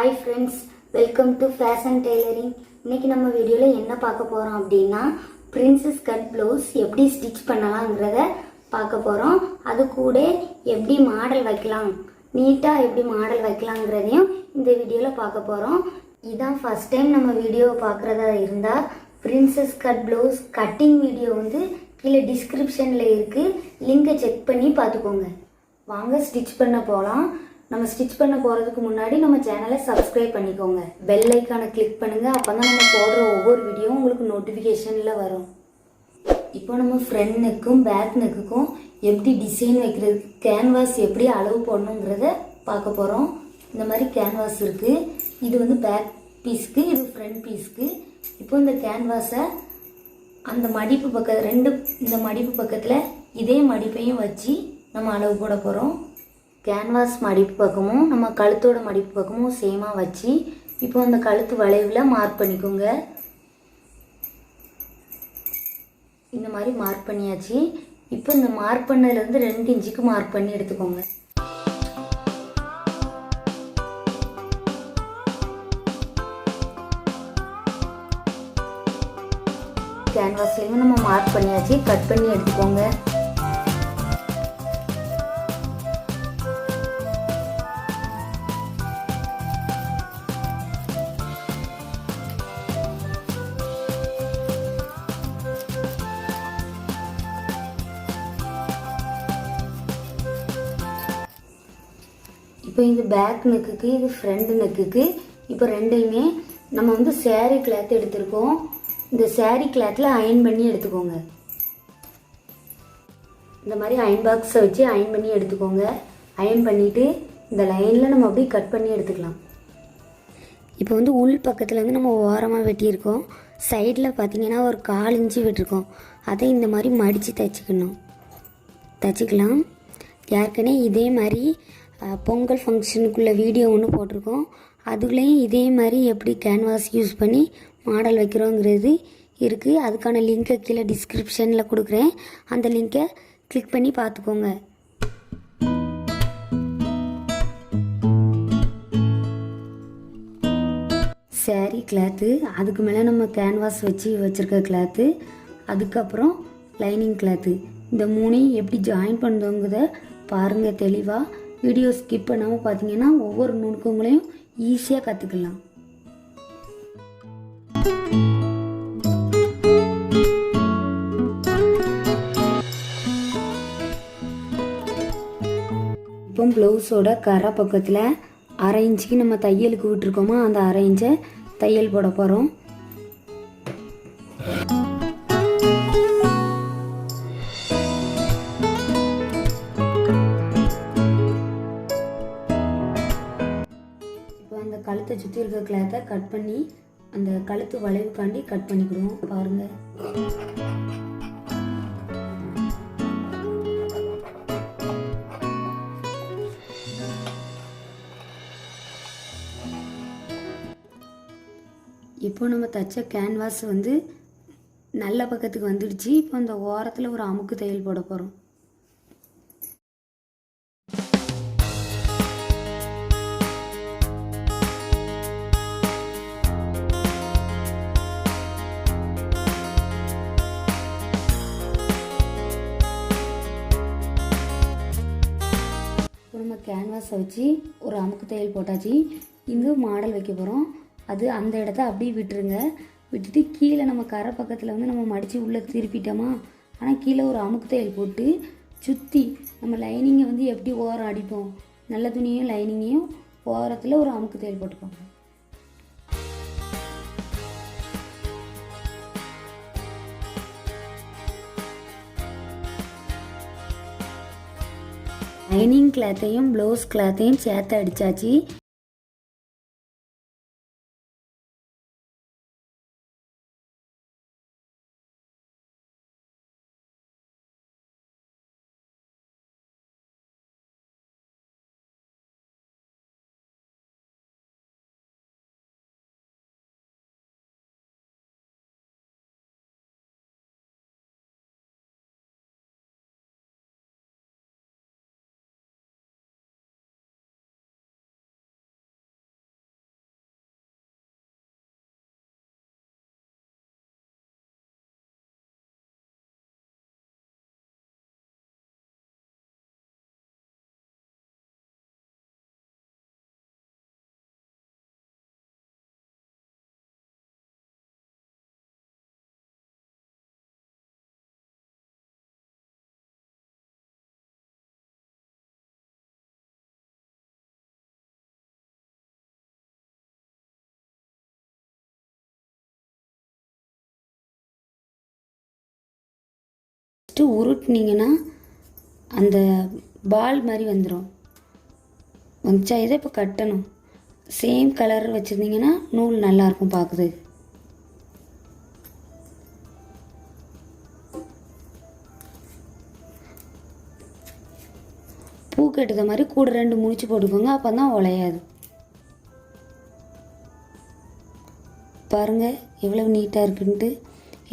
Hi friends welcome to fashion tailoring இன்னைக்கு நம்ம வீடியோவில் என்ன பார்க்க போகிறோம் அப்படின்னா பிரின்சஸ் கட் ப்ளவுஸ் எப்படி ஸ்டிச் பண்ணலாங்கிறத பார்க்க போகிறோம் அது கூட எப்படி மாடல் வைக்கலாம் நீட்டாக எப்படி மாடல் வைக்கலாங்கிறதையும் இந்த வீடியோவில் பார்க்க போகிறோம் இதான் ஃபஸ்ட் டைம் நம்ம வீடியோவை பார்க்குறதா இருந்தால் princess cut blouse cutting video வந்து கீழே டிஸ்கிரிப்ஷனில் இருக்குது லிங்கை செக் பண்ணி பார்த்துக்கோங்க. வாங்க ஸ்டிச் பண்ண போகலாம் நம்ம ஸ்டிச் பண்ண போகிறதுக்கு முன்னாடி நம்ம சேனலை சப்ஸ்கிரைப் பண்ணிக்கோங்க. பெல் ஐக்கானை கிளிக் பண்ணுங்கள் அப்போ தான் நம்ம போடுற ஒவ்வொரு வீடியோவும் உங்களுக்கு நோட்டிஃபிகேஷனில் வரும். இப்போ நம்ம ஃப்ரண்ட் நெக்கும் பேக் நெக்குக்கும் எப்படி டிசைன் வைக்கிறது கேன்வாஸ் எப்படி அளவு போடணுங்கிறத பார்க்க போகிறோம் இந்த மாதிரி கேன்வாஸ் இருக்குது இது வந்து பேக் பீஸ்க்கு இது ஃப்ரண்ட் பீஸ்க்கு இப்போ இந்த கேன்வாஸை அந்த மடிப்பு பக்கம் ரெண்டு இந்த மடிப்பு பக்கத்தில் இதே மடிப்பையும் வச்சு நம்ம அளவு போட போகிறோம் கேன்வாஸ் மடிப்பு பக்கமும் நம்ம கழுத்தோட மடிப்பு பக்கமும் சேமாக வச்சு இப்போ அந்த கழுத்து வளைவில் மார்க் பண்ணிக்கோங்க. இந்த மாதிரி மார்க் பண்ணியாச்சு. இப்போ இந்த மார்க் பண்ணதுலேருந்து ரெண்டு இன்ச்சுக்கு மார்க் பண்ணி எடுத்துக்கோங்க. கேன்வாஸ்லேயும் நம்ம மார்க் பண்ணியாச்சு. கட் பண்ணி எடுத்துக்கோங்க. இப்போ இது பேக் நெக்குக்கு இது ஃப்ரண்ட் நெக்குக்கு. இப்போ ரெண்டையுமே நம்ம வந்து சேரீ கிளாத் எடுத்திருக்கோம். இந்த சேரீ கிளாத்தில் அயன் பண்ணி எடுத்துக்கோங்க. இந்த மாதிரி அயன் பாக்ஸை வச்சு அயன் பண்ணி எடுத்துக்கோங்க. அயன் பண்ணிவிட்டு இந்த லைனில் நம்ம அப்படியே கட் பண்ணி எடுத்துக்கலாம். இப்போ வந்து உள் பக்கத்தில் வந்து நம்ம ஓரமாக வெட்டியிருக்கோம். சைடில் பார்த்தீங்கன்னா ஒரு கால் இன்ச்சு விட்டுருக்கோம். அதை இந்த மாதிரி மடித்து தைச்சிக்கணும். தைச்சிக்கலாம். ஏற்கனவே இதே மாதிரி பொங்கல் ஃபங்க்ஷனுக்குள்ள வீடியோ ஒன்று போட்டிருக்கோம். அதுலேயும் இதே மாதிரி எப்படி கேன்வாஸ் யூஸ் பண்ணி மாடல் வைக்கிறோங்கிறது இருக்குது அதுக்கான லிங்க்கை கீழே டிஸ்கிரிப்ஷனில் கொடுக்குறேன். அந்த லிங்க்கை கிளிக் பண்ணி பார்த்துக்கோங்க. saree கிளாத்து அதுக்கு மேலே நம்ம கேன்வாஸ் வச்சு வச்சுருக்க கிளாத்து அதுக்கப்புறம் லைனிங் கிளாத்து இந்த மூணையும் எப்படி ஜாயின் பண்ணுறோங்கிறத பாருங்கள் தெளிவாக வீடியோ ஸ்கிப் பண்ணாமல் பார்த்தீங்கன்னா ஒவ்வொரு நுணுக்கங்களையும் ஈஸியாக கற்றுக்கலாம் இப்போ ப்ளவுஸோட கரை பக்கத்தில் அரை இன்ச்சுக்கு நம்ம தையலுக்கு விட்டுருக்கோமா அந்த அரை இன்ச்சை தையல் போட போகிறோம் அந்த கழுத்தை சுற்றி இருக்கிற கிளாத்தை கட் பண்ணி அந்த கழுத்து வளைவுக்காண்டி கட் பண்ணிக்கிடுவோம். பாருங்கள் இப்போ நம்ம தைச்ச கேன்வாஸ் வந்து நல்ல பக்கத்துக்கு வந்துடுச்சு. இப்போ அந்த ஓரத்தில் ஒரு அமுக்கு தையல் போட போகிறோம் கேன்வாஸை வச்சு ஒரு அமுக்கு தையல் போட்டாச்சு. இங்கே மாடல் வைக்க போகிறோம் அது அந்த இடத்த அப்படியே விட்டுருங்க. விட்டுட்டு கீழே நம்ம கரை பக்கத்தில் வந்து நம்ம மடித்து உள்ளே திருப்பிட்டோமா? ஆனால் கீழே ஒரு அமுக்கு தையல் போட்டு சுற்றி நம்ம லைனிங்கை வந்து எப்படி ஓரம் அடிப்போம்? நல்ல துணியும் லைனிங்கையும் ஓரத்தில் ஒரு அமுக்கு தையல் போட்டுக்கோங்க. லைனிங் கிளாத்தையும் ப்ளவுஸ் கிளாத்தையும் சேர்த்து அடித்தாச்சு ஃபஸ்ட்டு உருட்டுனீங்கன்னா அந்த பால் மாதிரி வந்துடும் வந்துச்சா? இதை இப்போ கட்டணும். சேம் கலர் வச்சுருந்தீங்கன்னா நூல் நல்லாயிருக்கும் பார்க்குது. பூ கட்டுத மாதிரி கூட ரெண்டு முடிச்சு போட்டுக்கோங்க அப்போ தான் உலையாது பாருங்கள் எவ்வளவு நீட்டாக இருக்குன்ட்டு.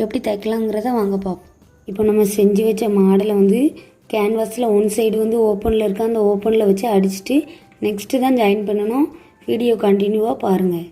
எப்படி தைக்கலாங்கிறத வாங்க பார்ப்போம் இப்போ நம்ம செஞ்சு வச்ச மாடலை வந்து கேன்வாஸில் ஒன் சைடு வந்து ஓப்பனில் இருக்க. அந்த ஓப்பனில் வச்சு அடிச்சுட்டு நெக்ஸ்ட்டு தான் ஜாயின் பண்ணணும். வீடியோ கண்டினியூவாக பாருங்கள்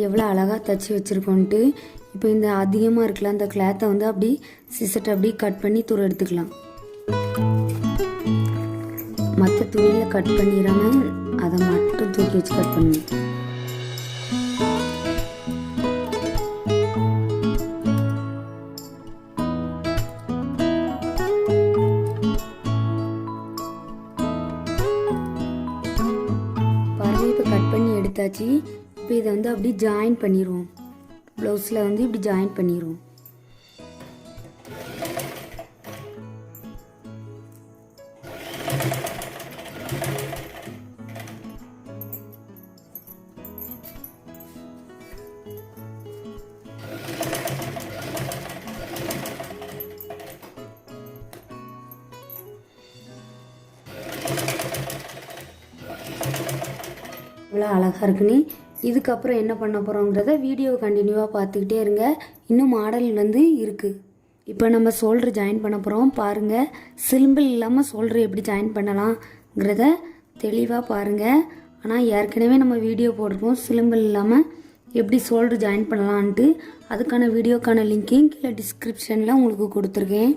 எவ்வளோ அழகாக தச்சு வச்சுருக்கோன்ட்டு இப்போ இந்த அதிகமாக இருக்கல அந்த கிளாத்தை வந்து அப்படி சிசட்டை அப்படி கட் பண்ணி துறை எடுத்துக்கலாம். மற்ற துணியில் கட் பண்ணிடாம அதை மட்டும் தூக்கி வச்சு கட் பண்ணணும் இப்படி ஜாயின் பண்ணிடுவோம் ப்ளவுஸில் வந்து இப்படி ஜாயின் பண்ணிடுவோம் இவ்வளோ அழகாக இருக்குன்னு இதுக்கப்புறம் என்ன பண்ண போகிறோங்கிறத வீடியோ கண்டினியூவாக பார்த்துக்கிட்டே இருங்க. இன்னும் மாடல் வந்து இருக்குது இப்போ நம்ம சோல்ட்ரு ஜாயின் பண்ண போகிறோம் பாருங்கள் சிலிம்பிள் இல்லாமல் சோல்ட்ரு எப்படி ஜாயின் பண்ணலாங்கிறத தெளிவாக பாருங்கள் ஆனால் ஏற்கனவே நம்ம வீடியோ போட்டிருக்கோம் சிலிம்பிள் இல்லாமல் எப்படி சோல்ட்ரு ஜாயின் பண்ணலான்ட்டு அதுக்கான வீடியோக்கான லிங்க்கையும் கீழே டிஸ்கிரிப்ஷனில் உங்களுக்கு கொடுத்துருக்கேன்.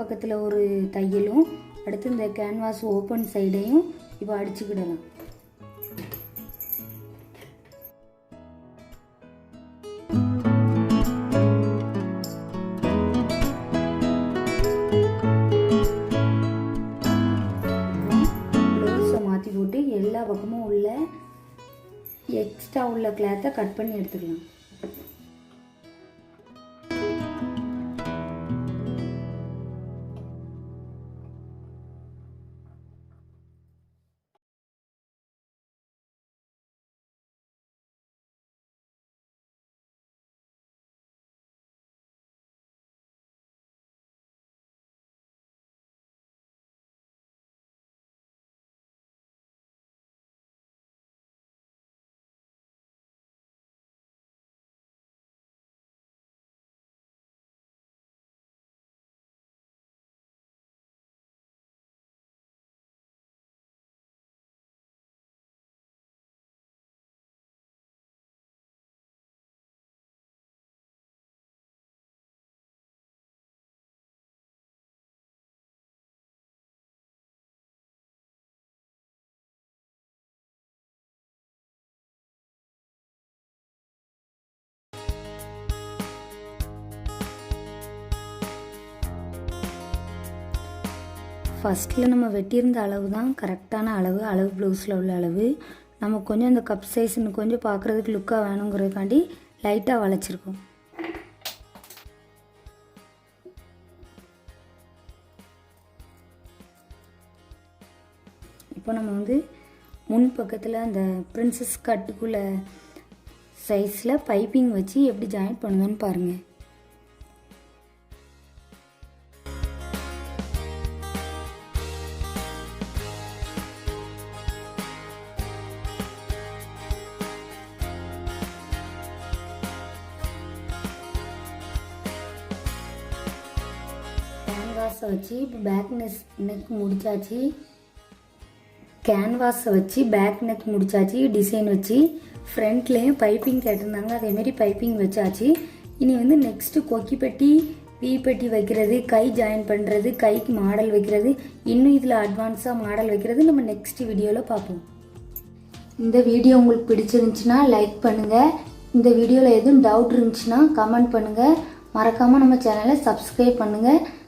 பக்கத்தில் ஒரு தையலும் அடுத்து இந்த கேன்வாஸ் ஓப்பன் சைடையும் இப்போ அடிச்சுக்கிடலாம். மாற்றி போட்டு எல்லா பக்கமும் உள்ள எக்ஸ்ட்ரா உள்ள கிளாத்தை கட் பண்ணி எடுத்துக்கலாம். ஃபஸ்ட்டில் நம்ம வெட்டியிருந்த அளவு தான் கரெக்டான அளவு அளவு ப்ளவுஸில் உள்ள அளவு. நம்ம கொஞ்சம் அந்த கப் சைஸ்ன்னு கொஞ்சம் பார்க்குறதுக்கு லுக்காக வேணுங்கிறதுக்காண்டி லைட்டாக வளைச்சிருக்கோம். இப்போ நம்ம வந்து முன் பக்கத்தில் அந்த பிரின்சஸ் கட்டுக்குள்ளே சைஸில் பைப்பிங் வச்சு எப்படி ஜாயின் பண்ணுதுன்னு பாருங்கள் கேன்வாஸை வச்சு இப்போ பேக் நெஸ் நெக் முடிச்சாச்சு. கேன்வாஸை வச்சு பேக் நெக் முடிச்சாச்சு. டிசைன் வச்சு ஃப்ரண்ட்லேயும் பைப்பிங் கேட்டிருந்தாங்க. அதேமாரி பைப்பிங் வச்சாச்சு. இனி வந்து நெக்ஸ்ட்டு கொக்கி பெட்டி வீ பெட்டி வைக்கிறது கை ஜாயின் பண்ணுறது கைக்கு மாடல் வைக்கிறது இன்னும் இதில் அட்வான்ஸாக மாடல் வைக்கிறது நம்ம நெக்ஸ்ட் வீடியோவில் பார்ப்போம். இந்த வீடியோ உங்களுக்கு பிடிச்சிருந்துச்சுன்னா லைக் பண்ணுங்கள் இந்த வீடியோவில் எதுவும் டவுட் இருந்துச்சுன்னா கமெண்ட் பண்ணுங்கள் மறக்காமல் நம்ம சேனலை சப்ஸ்கிரைப் பண்ணுங்கள்